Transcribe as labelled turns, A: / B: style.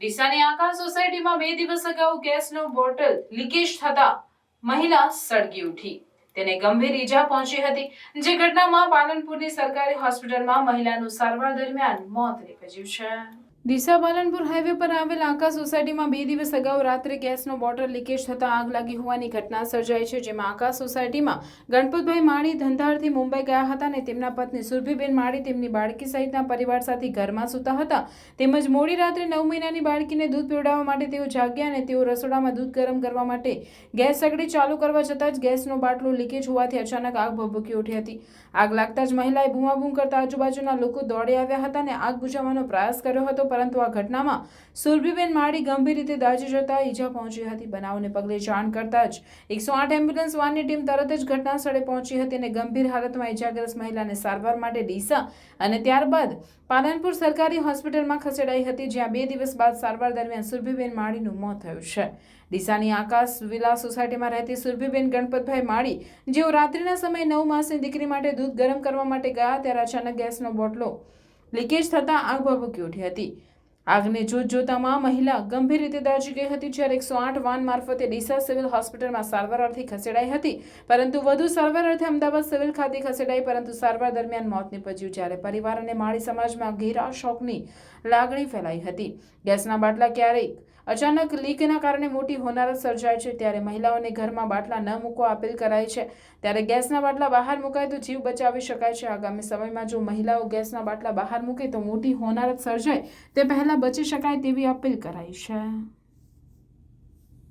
A: ડીસાની આકાશ સોસાયટીમાં બે દિવસ અગાઉ ગેસનો બોટલ લીકેજ થતા મહિલા સળગી ઉઠી. તેને ગંભીર ઈજા પહોંચી હતી, જે ઘટનામાં પાલનપુરની સરકારી હોસ્પિટલમાં મહિલાનું સારવાર દરમિયાન મોત નીપજ્યું છે. ડીસા પાલનપુર હાઈવે પર આવેલ આકાશ સોસાયટીમાં બે દિવસ અગાઉ રાત્રે ગેસનો બોટલ લીકેજ થતાં આગ લાગી હોવાની ઘટના સર્જાઈ છે, જેમાં આકાશ સોસાયટીમાં ગણપતભાઈ માળી ધંધારથી મુંબઈ ગયા હતા અને તેમના પત્ની સુરભીબેન માળી તેમની બાળકી સહિતના પરિવાર સાથે ઘરમાં સૂતા હતા. તેમજ મોડી રાત્રે નવ મહિનાની બાળકીને દૂધ પીવડાવવા માટે તેઓ જાગ્યા અને તેઓ રસોડામાં દૂધ ગરમ કરવા માટે ગેસ સગડી ચાલુ કરવા જતાં જ ગેસનો બાટલો લીકેજ હોવાથી અચાનક આગ ભભૂકી ઉઠી હતી. આગ લાગતા જ મહિલાએ બૂમાબૂમ કરતા આજુબાજુના લોકો દોડી આવ્યા હતા અને આગ બુઝાવવાનો પ્રયાસ કર્યો હતો પરંતુ આ ઘટનામાં સુરભીબેન માળી ગંભીર રીતે દાજી જતા ઈજા પહોંચી હતી. બનાવને પગલે જાણ કરતા જ એકસો આઠ એમ્બ્યુલન્સ વાનની ટીમ તરત જ ઘટના સ્થળે પહોંચી હતી અને ગંભીર હાલતમાં ઈજાગ્રસ્ત મહિલાને સારવાર માટે ડીસા અને ત્યારબાદ પાલનપુર સરકારી હોસ્પિટલમાં ખસેડાઈ હતી, જ્યાં બે દિવસ બાદ સારવાર દરમિયાન સુરભીબેન માળીનું મોત થયું છે. ડીસાની આકાશ વિલા સોસાયટીમાં રહેતી સુરભીબેન ગણપતભાઈ માળી, જેઓ રાત્રિના સમયે નવ માસની દીકરી માટે દૂધ ગરમ કરવા માટે ગયા, ત્યારે અચાનક ગેસનો બોટલો લીકેજ થતાં આગ ભભૂકી ઉઠી હતી. આગને જોત જોતામાં મહિલા ગંભીર રીતે દાજી ગઈ હતી જ્યારે એકસો આઠ વાન મારફતે ડીસા સિવિલ હોસ્પિટલમાં સારવાર અર્થે ખસેડાઈ હતી. પરંતુ વધુ સારવાર અર્થે અમદાવાદ સિવિલ ખાતે ખસેડાઈ, પરંતુ સારવાર દરમિયાન મોત નીપજ્યું જ્યારે પરિવાર અને માળી સમાજમાં ઘેરા શોકની લાગણી ફેલાઈ હતી. ગેસના બાટલા ક્યારેક અચાનક લીકના કારણે મોટી હોનારત સર્જાય છે ત્યારે મહિલાઓને ઘરમાં બાટલા ન મૂકવા અપીલ કરાઈ છે. ત્યારે ગેસના બાટલા બહાર મુકાય તો જીવ બચાવી શકાય છે. આગામી સમયમાં જો મહિલાઓ ગેસના બાટલા બહાર મૂકે તો મોટી હોનારત સર્જાય તે પહેલાં બચી શકાય તેવી અપીલ કરાઈ છે.